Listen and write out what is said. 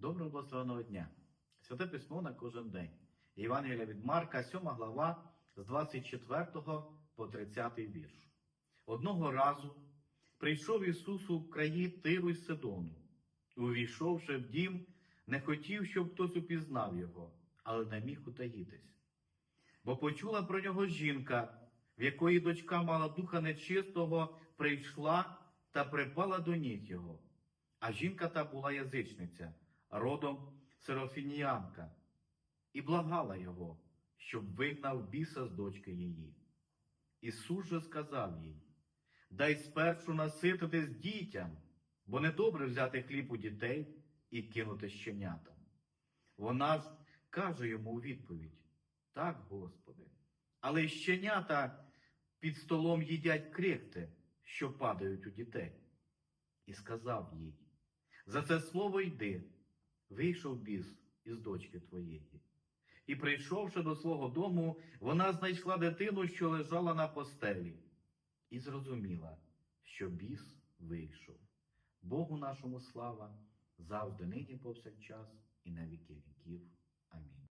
Доброго благословеного дня! Святе письмо на кожен день. Євангелія від Марка, 7 глава, з 24 по 30 вірш. Одного разу прийшов Ісус у краї Тиру й Сидону. Увійшовши в дім, не хотів, щоб хтось упізнав його, але не міг утаїтись. Бо почула про нього жінка, в якої дочка мала духа нечистого, прийшла та припала до ніг його. А жінка та була язичниця, родом серофініянка, і благала його, щоб вигнав біса з дочки її. Ісус же сказав їй: Дай спершу насититись дітям, бо недобре взяти хліб у дітей і кинути щенятам. Вона ж каже йому у відповідь: Так, Господи, але щенята під столом їдять крихти, що падають у дітей. І сказав їй: За це слово йди, вийшов біс із дочки твоєї. І, прийшовши до свого дому, вона знайшла дитину, що лежала на постелі, і зрозуміла, що біс вийшов. Богу нашому слава, завжди нині повсякчас і на віки віків. Амінь.